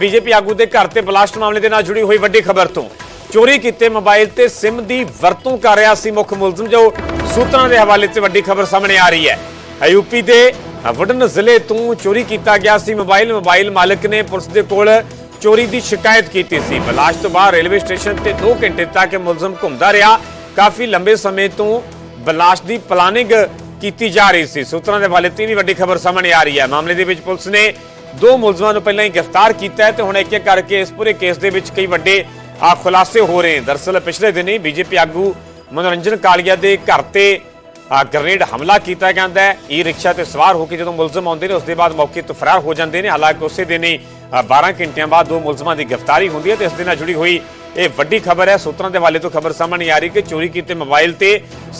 BJP ਆਗੂ ਦੇ ਘਰ ਤੇ ਬਲਾਸਟ ਮਾਮਲੇ ਦੇ ਨਾਲ ਜੁੜੀ ਹੋਈ ਵੱਡੀ ਖਬਰ ਤੋਂ। ਚੋਰੀ ਕੀਤੇ ਮੋਬਾਈਲ ਤੇ SIM ਦੀ ਵਰਤੋਂ ਕਰ ਰਿਹਾ ਸੀ ਮੁੱਖ ਮੁਲਜ਼ਮ, ਜੋ ਸੂਤਰਾਂ ਦੇ ਹਵਾਲੇ ਤੇ ਵੱਡੀ ਖਬਰ ਸਾਹਮਣੇ ਆ ਰਹੀ ਹੈ। ਯੂਪੀ ਦੇ ਵਡਨ ਜ਼ਿਲ੍ਹੇ ਤੋਂ ਚੋਰੀ ਕੀਤਾ ਗਿਆ ਸੀ ਮੋਬਾਈਲ। ਮੋਬਾਈਲ ਮਾਲਕ ਨੇ ਪੁਲਿਸ ਦੇ ਕੋਲ ਚੋਰੀ ਦੀ ਸ਼ਿਕਾਇਤ ਕੀਤੀ ਸੀ। ਬਲਾਸਟ ਤੋਂ ਬਾਅਦ ਰੇਲਵੇ ਸਟੇਸ਼ਨ ਤੇ 2 ਘੰਟੇ ਤੱਕ ਮੁਲਜ਼ਮ ਘੁੰਮਦਾ ਰਿਹਾ। ਕਾਫੀ ਲੰਬੇ ਸਮੇਂ ਤੋਂ ਬਲਾਸਟ ਦੀ ਪਲਾਨਿੰਗ ਕੀਤੀ ਜਾ ਰਹੀ ਸੀ। ਸੂਤਰਾਂ ਦੇ ਹਵਾਲੇ ਤੇ ਵੀ ਵੱਡੀ ਖਬਰ ਸਾਹਮਣੇ ਆ ਰਹੀ ਹੈ। ਮਾਮਲੇ ਦੇ ਵਿੱਚ ਪੁਲਿਸ ਨੇ ਦੋ ਮੁਲਜ਼ਮਾਂ ਨੂੰ ਪਹਿਲਾਂ ਹੀ ਗ੍ਰਿਫਤਾਰ ਕੀਤਾ ਹੈ ਤੇ ਹੁਣ ਇੱਕ ਇੱਕ ਕਰਕੇ ਇਸ ਪੂਰੇ ਕੇਸ ਦੇ ਵਿੱਚ ਕਈ ਵੱਡੇ ਆ ਖੁਲਾਸੇ ਹੋ ਰਹੇ ਹਨ ਦਰਸਲ ਪਿਛਲੇ ਦਿਨੀ ਬੀਜੇਪੀ ਆਗੂ ਮਨੋਰੰਜਨ ਕਾਲੀਆ ਦੇ ਘਰ ਤੇ ਆ ਗ੍ਰਨੇਡ ਹਮਲਾ ਕੀਤਾ ਜਾਂਦਾ ਹੈ। ਈ ਰਿਕਸ਼ਾ ਤੇ ਸਵਾਰ ਹੋ ਕੇ ਜਦੋਂ ਮੁਲਜ਼ਮ ਆਉਂਦੇ ਨੇ ਉਸ ਦੇ ਬਾਅਦ ਮੌਕੇ ਤੋਂ ਫਰਾਰ ਹੋ ਜਾਂਦੇ ਨੇ। ਹਾਲਾਂਕਿ ਉਸੇ ਦਿਨ ਹੀ ਆ, 12 ਘੰਟਿਆਂ ਬਾਅਦ ਦੋ ਮੁਲਜ਼ਮਾਂ ਦੀ ਗ੍ਰਿਫਤਾਰੀ ਹੁੰਦੀ ਹੈ ਤੇ ਇਸ ਦੇ ਨਾਲ ਜੁੜੀ ਹੋਈ ਇਹ ਵੱਡੀ ਖਬਰ ਹੈ। ਸੂਤਰਾਂ ਦੇ ਹਵਾਲੇ ਤੋਂ ਖਬਰ ਸਾਹਮਣੇ ਆ ਰਹੀ ਕਿ ਚੋਰੀ ਕੀਤੇ ਮੋਬਾਈਲ ਤੇ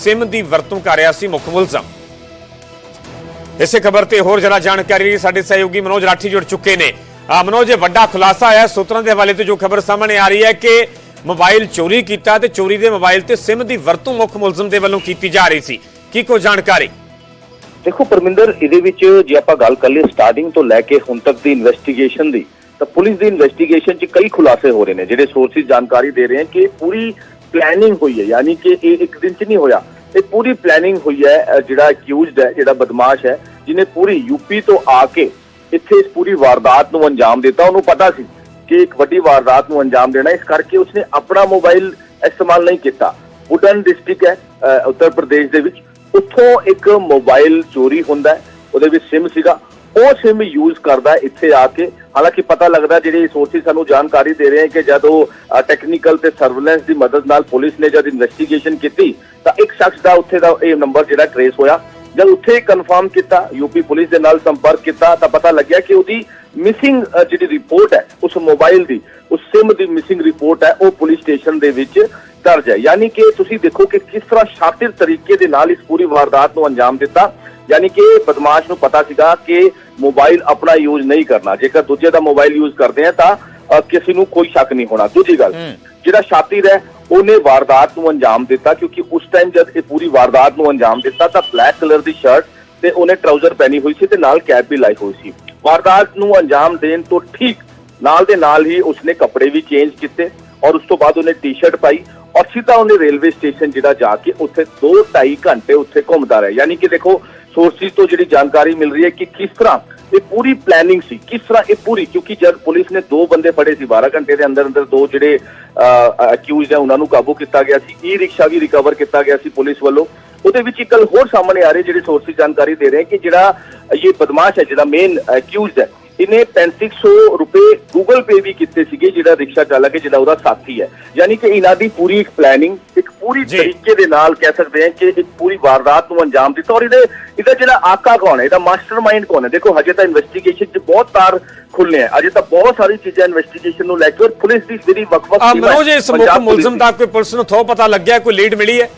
SIM ਦੀ ਵਰਤੋਂ ਕਰ ਰਿਹਾ ਸੀ ਮੁੱਖ ਮੁਲਜ਼ਮ। ਇਸੇ ਖਬਰ ਤੇ ਹੋਰ ਜਰਾ ਜਾਣਕਾਰੀ ਲਈ ਸਾਡੇ ਸਹਿਯੋਗੀ ਮਨੋਜ ਰਾਠੀ ਜੁੜ ਚੁੱਕੇ ਨੇ। ਮਨੋਜ, ਇਹ ਵੱਡਾ ਖੁਲਾਸਾ ਹੈ ਸੂਤਰਾਂ ਦੇ ਹਵਾਲੇ ਤੋਂ ਜੋ ਖਬਰ ਸਾਹਮਣੇ ਆ ਰਹੀ ਹੈ ਕਿ ਮੋਬਾਈਲ ਚੋਰੀ ਕੀਤਾ ਤੇ ਚੋਰੀ ਦੇ ਮੋਬਾਈਲ ਤੇ SIM ਦੀ ਵਰਤੋਂ ਮੁੱਖ ਮੁਲਜ਼ਮ ਦੇ ਵੱਲੋਂ ਕੀਤੀ ਜਾ ਰਹੀ ਸੀ। ਕੀ ਕੋ ਜਾਣਕਾਰੀ? ਦੇਖੋ ਪਰਮਿੰਦਰ, ਇਹਦੇ ਵਿੱਚ ਜੇ ਆਪਾਂ ਗੱਲ ਕਰ ਲਈਏ ਸਟਾਰਟਿੰਗ ਤੋਂ ਲੈ ਕੇ ਹੁਣ ਤੱਕ ਦੀ ਇਨਵੈਸਟੀਗੇਸ਼ਨ ਦੀ, ਤਾਂ ਪੁਲਿਸ ਦੀ ਇਨਵੈਸਟੀਗੇਸ਼ਨ 'ਚ ਕਈ ਖੁਲਾਸੇ ਹੋ ਰਹੇ ਨੇ, ਜਿਹੜੇ ਸੋਰਸਿਸ ਜਾਣਕਾਰੀ ਦੇ ਰਹੇ ਹਨ ਕਿ ਪੂਰੀ ਪਲੈਨਿੰਗ ਹੋਈ ਹੈ, ਯਾਨੀ ਕਿ ਇਹ ਇੱਕ ਦਿਨ 'ਚ ਨਹੀਂ ਹੋਇਆ। ਇਹ ਪੂਰੀ ਪਲੈਨਿੰਗ ਹੋਈ ਹੈ ਜਿਹੜਾ ਅਕਿਊਜ਼ਡ ਹੈ, ਜਿਹੜਾ ਬਦਮਾਸ਼ ਹੈ, ਜਿਹਨੇ ਪੂਰੀ ਯੂਪੀ ਤੋਂ ਆ ਕੇ ਇੱਥੇ ਇਸ ਪੂਰੀ ਵਾਰਦਾਤ ਨੂੰ ਅੰਜਾਮ ਦਿੱਤਾ। ਉਹਨੂੰ ਪਤਾ ਸੀ ਕਿ ਇੱਕ ਵੱਡੀ ਵਾਰਦਾਤ ਨੂੰ ਅੰਜਾਮ ਦੇਣਾ, ਇਸ ਕਰਕੇ ਉਸਨੇ ਆਪਣਾ ਮੋਬਾਈਲ ਇਸਤੇਮਾਲ ਨਹੀਂ ਕੀਤਾ। ਉਡਨ ਡਿਸਟ੍ਰਿਕਟ ਹੈ ਉੱਤਰ ਪ੍ਰਦੇਸ਼ ਦੇ ਵਿੱਚ। ਉੱਥੋਂ ਇੱਕ ਮੋਬਾਈਲ ਚੋਰੀ ਹੁੰਦਾ ਉਹਦੇ ਵਿੱਚ SIM ਸੀਗਾ। ਉਹ SIM ਯੂਜ਼ ਕਰਦਾ ਇੱਥੇ ਆ ਕੇ। ਹਾਲਾਂਕਿ ਪਤਾ ਲੱਗਦਾ ਜਿਹੜੇ ਸੋਰਸਿਸ ਸਾਨੂੰ ਜਾਣਕਾਰੀ ਦੇ ਰਹੇ ਹਨ ਕਿ ਜਦ ਉਹ ਟੈਕਨੀਕਲ ਤੇ ਸਰਵੇਲੈਂਸ ਦੀ ਮਦਦ ਨਾਲ ਪੁਲਿਸ ਨੇ ਜਦ ਇਨਵੈਸਟੀਗੇਸ਼ਨ ਕੀਤੀ, ਤਾਂ ਇੱਕ ਸ਼ਖਸ ਦਾ ਉੱਥੇ ਦਾ ਇਹ ਨੰਬਰ ਜਿਹੜਾ ਟਰੇਸ ਹੋਇਆ। ਜਦ ਉੱਥੇ ਕਨਫਰਮ ਕੀਤਾ ਯੂਪੀ ਪੁਲਿਸ ਦੇ ਨਾਲ ਸੰਪਰਕ ਕੀਤਾ, ਤਾਂ ਪਤਾ ਲੱਗਿਆ ਕਿ ਉਹਦੀ ਮਿਸਿੰਗ ਜਿਹੜੀ ਰਿਪੋਰਟ ਹੈ, ਉਸ ਮੋਬਾਈਲ ਦੀ, ਉਸ SIM ਦੀ ਮਿਸਿੰਗ ਰਿਪੋਰਟ ਹੈ, ਉਹ ਪੁਲਿਸ ਸਟੇਸ਼ਨ ਦੇ ਵਿੱਚ ਦਰਜ ਹੈ। ਯਾਨੀ ਕਿ ਤੁਸੀਂ ਦੇਖੋ ਕਿ ਕਿਸ ਤਰ੍ਹਾਂ ਸ਼ਾਤਿਰ ਤਰੀਕੇ ਦੇ ਨਾਲ ਇਸ ਪੂਰੀ ਵਾਰਦਾਤ ਨੂੰ ਅੰਜਾਮ ਦਿੱਤਾ। ਯਾਨੀ ਕਿ ਬਦਮਾਸ਼ ਨੂੰ ਪਤਾ ਸੀਗਾ ਕਿ ਮੋਬਾਈਲ ਆਪਣਾ ਯੂਜ਼ ਨਹੀਂ ਕਰਨਾ। ਜੇਕਰ ਦੂਜੇ ਦਾ ਮੋਬਾਈਲ ਯੂਜ਼ ਕਰਦੇ ਆ ਤਾਂ ਕਿਸੇ ਨੂੰ ਕੋਈ ਸ਼ੱਕ ਨਹੀਂ ਹੋਣਾ। ਦੂਜੀ ਗੱਲ ਜਿਹੜਾ ਸ਼ਾਤਿਰ ਹੈ ਉਹਨੇ ਵਾਰਦਾਤ ਨੂੰ ਅੰਜਾਮ ਦਿੱਤਾ ਕਿਉਂਕਿ ਉਸ ਟਾਈਮ ਜਦ ਇਹ ਪੂਰੀ ਵਾਰਦਾਤ ਨੂੰ ਅੰਜਾਮ ਦਿੱਤਾ ਤਾਂ ਬਲੈਕ ਕਲਰ ਦੀ ਸ਼ਰਟ ਤੇ ਉਹਨੇ ਟਰਾਊਜ਼ਰ ਪਹਿਨੀ ਹੋਈ ਸੀ ਤੇ ਨਾਲ ਕੈਪ ਵੀ ਲਾਈ ਹੋਈ ਸੀ। ਵਾਰਦਾਤ ਨੂੰ ਅੰਜਾਮ ਦੇਣ ਤੋਂ ਠੀਕ ਨਾਲ ਦੇ ਨਾਲ ਹੀ ਉਸਨੇ ਕੱਪੜੇ ਵੀ ਚੇਂਜ ਕੀਤੇ ਔਰ ਉਸ ਤੋਂ ਬਾਅਦ ਉਹਨੇ ਟੀ-ਸ਼ਰਟ ਪਾਈ ਔਰ ਸਿੱਧਾ ਉਹਨੇ ਰੇਲਵੇ ਸਟੇਸ਼ਨ ਜਿਹੜਾ ਜਾ ਕੇ ਉੱਥੇ 2-2.5 ਘੰਟੇ ਉੱਥੇ ਘੁੰਮਦਾ ਰਿਹਾ। ਯਾਨੀ ਕਿ ਦੇਖੋ ਸੋਰਸਿਸ ਤੋਂ ਜਿਹੜੀ ਜਾਣਕਾਰੀ ਮਿਲ ਰਹੀ ਹੈ ਕਿ ਕਿਸ ਤਰ੍ਹਾਂ ਇਹ ਪੂਰੀ ਪਲੈਨਿੰਗ ਸੀ, ਕਿਸ ਤਰ੍ਹਾਂ ਇਹ ਪੂਰੀ ਕਿਉਂਕਿ ਜਦ ਪੁਲਿਸ ਨੇ ਦੋ ਬੰਦੇ ਫੜੇ ਸੀ 12 ਘੰਟੇ ਦੇ ਅੰਦਰ ਅੰਦਰ ਦੋ ਜਿਹੜੇ ਅਕਿਊਜ਼ਡ ਹੈ, ਉਹਨਾਂ ਨੂੰ ਕਾਬੂ ਕੀਤਾ ਗਿਆ ਸੀ ਈ ਰਿਕਸ਼ਾ ਵੀ ਰਿਕਵਰ ਕੀਤਾ ਗਿਆ ਸੀ ਪੁਲਿਸ ਵੱਲੋਂ। ਉਹਦੇ ਵਿੱਚ ਇੱਕ ਗੱਲ ਹੋਰ ਸਾਹਮਣੇ ਆ ਰਹੀ ਜਿਹੜੀ ਸੋਰਸਿਸ ਜਾਣਕਾਰੀ ਦੇ ਰਹੇ ਕਿ ਜਿਹੜਾ ਇਹ ਬਦਮਾਸ਼ ਹੈ, ਜਿਹੜਾ ਮੇਨ ਅਕਿਊਜ਼ਡ ਹੈ ਇਹਨੇ 3500 ਰੁਪਏ ਗੂਗਲ ਪੇ ਵੀ ਕੀਤੇ ਸੀਗੇ ਜਿਹੜਾ ਰਿਕਸ਼ਾ ਚਾਲਕ ਹੈ ਜਿਹੜਾ ਉਹਦਾ ਸਾਥੀ ਹੈ। ਯਾਨੀ ਕਿ ਇਹਨਾਂ ਦੀ ਪੂਰੀ ਇੱਕ ਪਲੈਨਿੰਗ ਇੱਕ ਪੂਰੀ। ਤਰੀਕੇ ਦੇ ਨਾਲ ਕਹਿ ਸਕਦੇ ਹਾਂ ਕਿ ਇੱਕ ਪੂਰੀ ਵਾਰਦਾਤ ਨੂੰ ਅੰਜਾਮ ਦਿੱਤਾ। ਔਰ ਇਹਦੇ ਇਹਦਾ ਜਿਹੜਾ ਆਕਾ ਕੌਣ ਹੈ? ਇਹਦਾ ਮਾਸਟਰਮਾਈਂਡ ਕੌਣ ਹੈ? ਦੇਖੋ ਹਜੇ ਤਾਂ ਇਨਵੈਸਟੀਗੇਸ਼ਨ 'ਚ ਬਹੁਤ ਤਾਰ ਖੁੱਲ੍ਹੇ ਹੈ ਅਜੇ ਤਾਂ ਬਹੁਤ ਸਾਰੀ ਚੀਜ਼ਾਂ ਇਨਵੈਸਟੀਗੇਸ਼ਨ ਨੂੰ ਲੈ ਕੇ ਔਰ ਪੁਲਿਸ ਦੀ ਜਿਹੜੀ ਵੱਖ-ਵੱਖ ਆ ਮਨੋਜ ਇਸ ਮੁੱਖ ਮੁਲਜ਼ਮ ਦੀ। ਦਾ ਕੋਈ ਪੁਲਿਸ ਨੂੰ ਥੋ ਪਤਾ ਲੱਗਿਆ ਕੋਈ ਲੀਡ ਮਿਲੀ ਹੈ?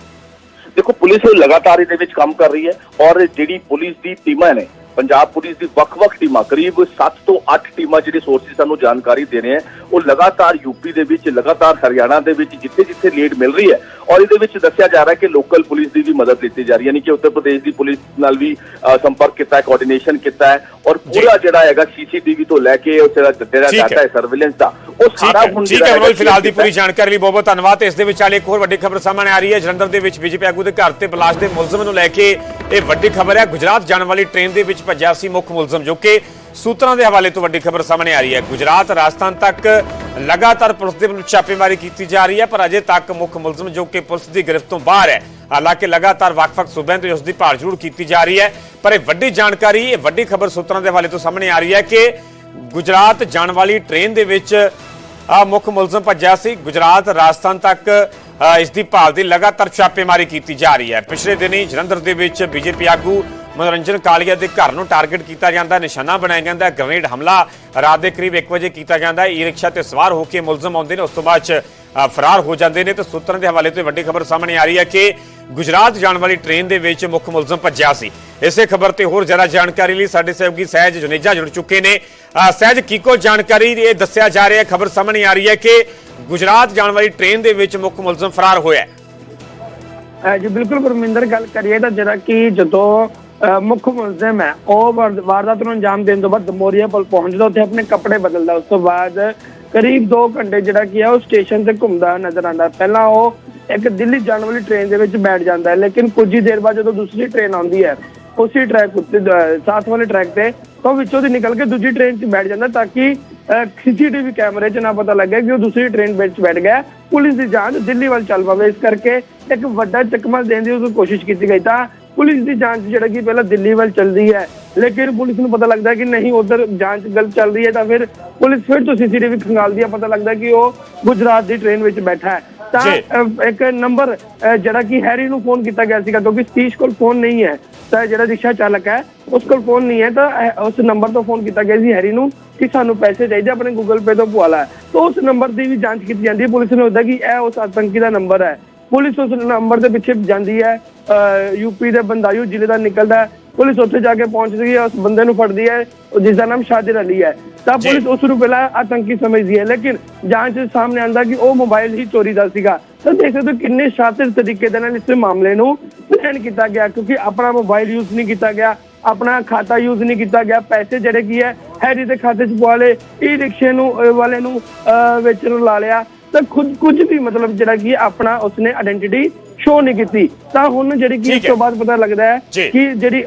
ਦੇਖੋ ਪੁਲਿਸ ਲਗਾਤਾਰ ਇਹਦੇ ਵਿੱਚ ਕੰਮ ਕਰ ਰਹੀ ਹੈ। ਔਰ ਜਿਹੜੀ ਪੁਲਿਸ ਦੀ ਟੀਮਾਂ ਨੇ ਪੰਜਾਬ ਪੁਲਿਸ ਦੀ ਵੱਖ-ਵੱਖ ਟੀਮਾਂ ਕਰੀਬ 7 ਤੋਂ 8 ਟੀਮਾਂ ਜਿਹੜੇ ਸੋਰਸਿਸ ਸਾਨੂੰ ਜਾਣਕਾਰੀ ਦੇ ਰਹੇ ਹੈ ਉਹ ਲਗਾਤਾਰ ਯੂਪੀ ਦੇ ਵਿੱਚ ਲਗਾਤਾਰ ਹਰਿਆਣਾ ਦੇ ਵਿੱਚ ਜਿੱਥੇ-ਜਿੱਥੇ ਲੀਡ ਮਿਲ ਰਹੀ ਹੈ ਔਰ ਇਹਦੇ ਵਿੱਚ ਦੱਸਿਆ ਜਾ ਰਿਹਾ ਹੈ ਕਿ ਲੋਕਲ ਪੁਲਿਸ ਦੀ ਵੀ ਮਦਦ ਲਿੱਤੀ ਜਾ ਰਹੀ ਹੈ ਯਾਨੀ ਕਿ ਉੱਤਰ ਪ੍ਰਦੇਸ਼ ਦੀ ਪੁਲਿਸ ਨਾਲ ਵੀ ਸੰਪਰਕ ਕੀਤਾ ਹੈ ਕੋਆਰਡੀਨੇਸ਼ਨ ਕੀਤਾ ਹੈ ਔਰ ਪੂਰਾ ਜਿਹੜਾ ਹੈਗਾ ਸੀਸੀਟੀਵੀ ਤੋਂ ਲੈ ਕੇ ਉਸ ਜਿਹੜਾ ਜਿਹੜਾ। ਡਾਟਾ ਹੈ। ਸਰਵੇਲੈਂਸ ਦਾ ਉਹ ਸਾਰਾ ਹੁਣ ਠੀਕ ਹੈ ਮਨੋਜ ਫਿਲਹਾਲ ਦੀ ਪੂਰੀ ਜਾਣਕਾਰੀ ਲਈ ਬਹੁਤ ਬਹੁਤ ਧੰਨਵਾਦ। ਇਸ ਦੇ ਵਿੱਚ ਇੱਕ ਹੋਰ ਵੱਡੀ ਖਬਰ ਸਾਹਮਣੇ ਆ ਰਹੀ ਹੈ ਜਲੰਧਰ ਦੇ ਵਿੱਚ ਬੀਜੇਪੀ ਆਗੂ ਦੇ ਘਰ ਤੇ ਬਲਾਸਟ ਦੇ ਮੁਲਜ਼ਮ ਨੂੰ ਲੈ ਕੇ ਇਹ ਵੱਡੀ ਖਬਰ ਹੈ। ਗੁਜਰਾਤ ਜਾਣ ਵਾਲੀ ਟ੍ਰੇਨ ਦੇ ਵਿੱਚ ਭੱਜਿਆ ਸੀ ਮੁੱਖ ਮੁਲਜ਼ਮ ਜੋ ਕਿ ਸੂਤਰਾਂ ਦੇ ਹਵਾਲੇ ਤੋਂ ਵੱਡੀ ਖਬਰ ਸਾਹਮਣੇ ਆ ਰਹੀ ਹੈ। ਗੁਜਰਾਤ ਰਾਜਸਥਾਨ ਤੱਕ ਲਗਾਤਾਰ ਪੁਲਿਸ ਦੇ ਵੱਲੋਂ ਛਾਪੇਮਾਰੀ ਕੀਤੀ ਜਾ ਰਹੀ ਹੈ ਪਰ ਅਜੇ ਤੱਕ ਮੁੱਖ ਮੁਲਜ਼ਮ ਜੋ ਕਿ ਪੁਲਿਸ ਦੀ ਗ੍ਰਿਫਤ ਤੋਂ ਬਾਹਰ ਹੈ ਹਾਲਾਂਕਿ ਲਗਾਤਾਰ ਵੱਖ-ਵੱਖ ਸੂਬਿਆਂ ਤੋਂ ਉਸ ਦੀ ਭਾਲ ਜ਼ਰੂਰ ਕੀਤੀ ਜਾ ਰਹੀ ਹੈ ਪਰ ਇਹ ਵੱਡੀ ਜਾਣਕਾਰੀ ਇਹ ਵੱਡੀ ਖਬਰ ਸੂਤਰਾਂ ਦੇ ਹਵਾਲੇ ਤੋਂ ਸਾਹਮਣੇ ਆ ਰਹੀ ਹੈ ਕਿ ਗੁਜਰਾਤ ਜਾਣ ਵਾਲੀ ਟ੍ਰੇਨ ਦੇ ਵਿੱਚ ਆ ਮੁੱਖ ਮੁਲਜ਼ਮ ਭੱਜਿਆ ਸੀ। ਗੁਜਰਾਤ ਰਾਜਸਥਾਨ ਤੱਕ ਅ, ਇਸ ਦੀ ਭਾਲ ਦੀ ਲਗਾਤਾਰ ਛਾਪੇਮਾਰੀ ਕੀਤੀ ਜਾ ਰਹੀ ਹੈ। ਪਿਛਲੇ ਦਿਨੀ ਜਲੰਧਰ ਦੇ ਵਿੱਚ ਬੀਜੇਪੀ ਆਗੂ ਮਨੋਰੰਜਨ ਕਾਲੀਆ ਦੇ ਘਰ ਨੂੰ ਟਾਰਗੇਟ ਕੀਤਾ ਜਾਂਦਾ, ਨਿਸ਼ਾਨਾ ਬਣਾਇਆ ਜਾਂਦਾ ਹੈ। ਹਮਲਾ ਰਾਤ ਦੇ ਕਰੀਬ 1 ਵਜੇ ਕੀਤਾ ਜਾਂਦਾ। ਈ ਰਿਕਸ਼ਾ ਤੇ ਸਵਾਰ ਹੋ ਕੇ ਮੁਲਜ਼ਮ ਆਉਂਦੇ ਨੇ, ਉਸ ਤੋਂ ਬਾਅਦ ਫਰਾਰ ਹੋ ਜਾਂਦੇ ਨੇ ਤੇ ਸੂਤਰਾਂ ਦੇ ਹਵਾਲੇ ਤੋਂ ਵੱਡੀ ਖਬਰ ਸਾਹਮਣੇ ਆ ਰਹੀ ਹੈ ਕਿ ਗੁਜਰਾਤ ਜਾਣ ਵਾਲੀ ਟ੍ਰੇਨ ਦੇ ਵਿੱਚ ਮੁੱਖ ਮੁਲਜ਼ਮ ਭੱਜਿਆ ਸੀ। ਇਸੇ ਖਬਰ ਤੇ ਹੋਰ ਜ਼ਿਆਦਾ ਜਾਣਕਾਰੀ ਲਈ ਸਾਡੇ ਸਹਿਯੋਗੀ ਸਹਿਜ ਜੁਨੇਜਾ ਜੁੜ ਚੁੱਕੇ ਨੇ। ਸਹਿਜ, ਕੀ ਕੋ ਜਾਣਕਾਰੀ ਇਹ ਦੱਸਿਆ ਜਾ ਰਿਹਾ ਹੈ? ਖਬਰ ਸਾਹਮਣੇ ਆ ਰਹੀ ਹੈ ਕਿ ਗੁਜਰਾਤ ਜਾਣ ਵਾਲੀ ਟ੍ਰੇਨ ਦੇ ਵਿੱਚ ਮੁੱਖ ਮੁਲਜ਼ਮ ਫਰਾਰ ਹੋਇਆ ਹੈ। ਜੀ, ਬਿਲਕੁਲ ਗੁਰਮਿੰਦਰ, ਗੱਲ ਕਰੀਏ ਤਾਂ ਜਿਹੜਾ ਕਿ ਜਦੋਂ ਮੁੱਖ ਮੁਲਜ਼ਮ ਹੈ ਉਹ ਵਾਰ- ਵਾਰਦਾਤ ਨੂੰ ਅੰਜਾਮ ਦੇਣ ਤੋਂ ਬਾਅਦ ਦਮੋਰੀਆ ਪੁਲ ਪਹੁੰਚਦਾ, ਉੱਥੇ ਆਪਣੇ ਕੱਪੜੇ ਬਦਲਦਾ। ਉਸ ਤੋਂ ਬਾਅਦ ਕਰੀਬ 2 ਘੰਟੇ ਜਿਹੜਾ ਕੀ ਹੈ ਉਹ ਸਟੇਸ਼ਨ ਤੇ ਘੁੰਮਦਾ ਨਜ਼ਰ ਆਉਂਦਾ। ਪਹਿਲਾਂ ਉਹ ਇੱਕ ਦਿੱਲੀ ਜਾਣ ਵਾਲੀ ਟ੍ਰੇਨ ਦੇ ਵਿੱਚ ਬੈਠ ਜਾਂਦਾ ਹੈ, ਲੇਕਿਨ ਕੁਝ ਹੀ ਦੇਰ ਬਾਅਦ ਜਦੋਂ ਦੂਸਰੀ ਟ੍ਰੇਨ ਆਉਂਦੀ ਹੈ, ਉਸੇ ਟਰੈਕ ਉੱਤੇ ਸਾਥ ਵਾਲੇ ਟਰੈਕ ਤੇ, ਤਾਂ ਉਹ ਵਿੱਚੋਂ ਦੀ ਨਿਕਲ ਕੇ ਦੂਜੀ ਟ੍ਰੇਨ 'ਚ ਬੈਠ ਜਾਂਦਾ ਤਾਂ ਕਿ ਸੀਸੀਟੀਵੀ ਕੈਮਰੇ 'ਚ ਨਾ ਪਤਾ ਲੱਗੇ ਕਿ ਉਹ ਦੂਸਰੀ ਟ੍ਰੇਨ ਵਿੱਚ ਬੈਠ ਗਿਆ। ਪੁਲਿਸ ਦੀ ਜਾਂਚ ਦਿੱਲੀ ਵੱਲ ਚੱਲ ਪਵੇ। ਇਸ ਕਰਕੇ ਇੱਕ ਵੱਡਾ ਚੱਕਮਾ ਦੇਣ ਦੀ ਉਹ ਕੋਸ਼ਿਸ਼ ਕੀਤੀ ਗਈ। ਤਾਂ ਪੁਲਿਸ ਦੀ ਜਾਂਚ ਜਿਹੜਾ ਕਿ ਪਹਿਲਾਂ ਦਿੱਲੀ ਵੱਲ ਚੱਲਦੀ ਹੈ ਲੇਕਿਨ ਪੁਲਿਸ ਨੂੰ ਪਤਾ ਲੱਗਦਾ ਕਿ ਨਹੀਂ ਉਧਰ ਜਾਂਚ ਗਲਤ ਚੱਲ ਰਹੀ ਹੈ ਤਾਂ ਫਿਰ ਪੁਲਿਸ ਫਿਰ ਤੋਂ ਸੀਸੀਟੀਵੀ ਖੰਗਾਲਦੀ ਹੈ ਪਤਾ ਲੱਗਦਾ ਕਿ ਉਹ ਗੁਜਰਾਤ ਦੀ ਟ੍ਰੇਨ ਵਿੱਚ ਬੈਠਾ ਹੈ। ਤਾਂ ਇੱਕ ਨੰਬਰ ਜਿਹੜਾ ਕਿ ਹੈਰੀ ਨੂੰ ਫੋਨ ਕੀਤਾ ਗਿਆ ਸੀਗਾ ਕਿਉਂਕਿ ਸਤੀਸ਼ ਕੋਲ ਫੋਨ ਨਹੀਂ ਹੈ ਤਾਂ ਜਿਹੜਾ ਰਿਕਸ਼ਾ ਚਾਲਕ ਹੈ ਉਸ ਕੋਲ ਫੋਨ ਨਹੀਂ ਹੈ ਤਾਂ ਉਸ ਨੰਬਰ ਤੋਂ ਫੋਨ ਕੀਤਾ ਗਿਆ ਸੀ ਹੈਰੀ ਨੂੰ ਕਿ ਸਾਨੂੰ ਪੈਸੇ ਚਾਹੀਦੇ ਆਪਣੇ ਗੂਗਲ ਪੇ ਤੋਂ ਪਵਾ ਲੈ ਤਾਂ ਉਸ ਨੰਬਰ ਦੀ ਵੀ ਜਾਂਚ ਕੀਤੀ ਜਾਂਦੀ ਹੈ ਪੁਲਿਸ ਨੂੰ ਹੁੰਦਾ ਕਿ ਇਹ ਉਸ ਆਤੰਕੀ ਦਾ ਨੰਬਰ ਹੈ। ਪੁਲਿਸ ਉਸ ਨੰਬਰ ਦੇ ਪਿੱਛੇ ਜਾਂਦੀ ਹੈ ਯੂਪੀ ਦੇ ਬੰਦਾਯੂ ਜ਼ਿਲ੍ਹੇ ਦਾ ਨਿਕਲਦਾ ਪੁਲਿਸ ਉੱਥੇ ਜਾ ਕੇ ਪਹੁੰਚਦੀ ਹੈ ਉਸ ਬੰਦੇ ਨੂੰ ਫੜਦੀ ਹੈ ਜਿਸ ਦਾ ਨਾਮ ਸ਼ਾਦਿਰ ਅਲੀ ਹੈ। ਤਾਂ। ਪੁਲਿਸ ਉਸ ਨੂੰ ਪਹਿਲਾਂ ਆਤੰਕੀ ਸਮਝਦੀ ਹੈ ਲੇਕਿਨ ਜਾਂਚ ਸਾਹਮਣੇ ਆਂਦਾ ਕਿ ਉਹ ਮੋਬਾਈਲ ਹੀ ਚੋਰੀ ਦਾ ਸੀਗਾ। ਤਾਂ ਦੇਖ ਸਕਦੇ ਹੋ ਕਿੰਨੇ ਸ਼ਾਤਿਰ ਤਰੀਕੇ ਦੇ ਨਾਲ ਇਸ ਮਾਮਲੇ ਨੂੰ ਪਲਾਨ ਕੀਤਾ ਗਿਆ ਕਿਉਂਕਿ ਆਪਣਾ ਮੋਬਾਈਲ ਯੂਜ਼ ਨਹੀਂ ਕੀਤਾ ਗਿਆ ਆਪਣਾ ਖਾਤਾ ਯੂਜ਼ ਨਹੀਂ ਕੀਤਾ ਗਿਆ ਪੈਸੇ ਜਿਹੜੇ ਕੀ ਹੈ ਹੈਰੀ ਦੇ ਖਾਤੇ 'ਚ ਪਵਾ ਲਏ ਈ ਰਿਕਸ਼ੇ ਨੂੰ ਵਾਲੇ ਨੂੰ ਵਿੱਚ ਲਾ ਲਿਆ। ਤਾਂ ਖੁਦ ਕੁਝ ਵੀ ਮਤਲਬ ਜਿਹੜਾ ਕੀ ਆਪਣਾ ਉਸਨੇ ਆਇਡੈਂਟੀਟੀ ਸ਼ੋ ਨਹੀਂ ਕੀਤੀ ਤਾਂ ਹੁਣ ਜਿਹੜੀ ਕੀ ਇਸ ਹੈ। ਤੋਂ ਬਾਅਦ ਪਤਾ ਲੱਗਦਾ ਹੈ। ਕਿ ਜਿਹੜੀ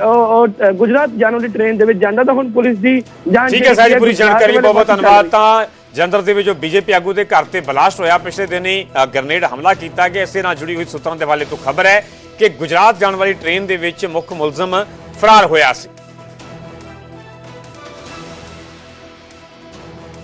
ਗੁਜਰਾਤ ਜਾਣ ਵਾਲੀ ਟ੍ਰੇਨ ਦੇ ਵਿੱਚ ਜਾਂਦਾ ਤਾਂ ਹੁਣ ਪੁਲਿਸ ਦੀ ਜਾਂਚ ਠੀਕ ਹੈ ਸਾਰੀ ਹੈ ਪੂਰੀ ਜਾਣਕਾਰੀ ਬਹੁਤ ਬਹੁਤ ਧੰਨਵਾਦ। ਤਾਂ ਜਲੰਧਰ ਦੇ ਵਿੱਚ ਜੋ ਬੀਜੇਪੀ ਆਗੂ ਦੇ ਘਰ ਤੇ ਬਲਾਸਟ ਹੋਇਆ ਪਿਛਲੇ ਦਿਨੀ ਅ, ਗ੍ਰਨੇਡ ਹਮਲਾ ਕੀਤਾ ਗਿਆ ਇਸੇ ਨਾਲ ਜੁੜੀ ਹੋਈ ਸੂਤਰਾਂ ਦੇ ਹਵਾਲੇ ਤੋਂ ਖਬਰ ਹੈ ਕਿ ਗੁਜਰਾਤ ਜਾਣ ਵਾਲੀ ਟ੍ਰੇਨ ਦੇ ਵਿੱਚ ਮੁੱਖ ਮੁਲਜ਼ਮ ਫਰਾਰ ਹੋਇਆ ਸੀ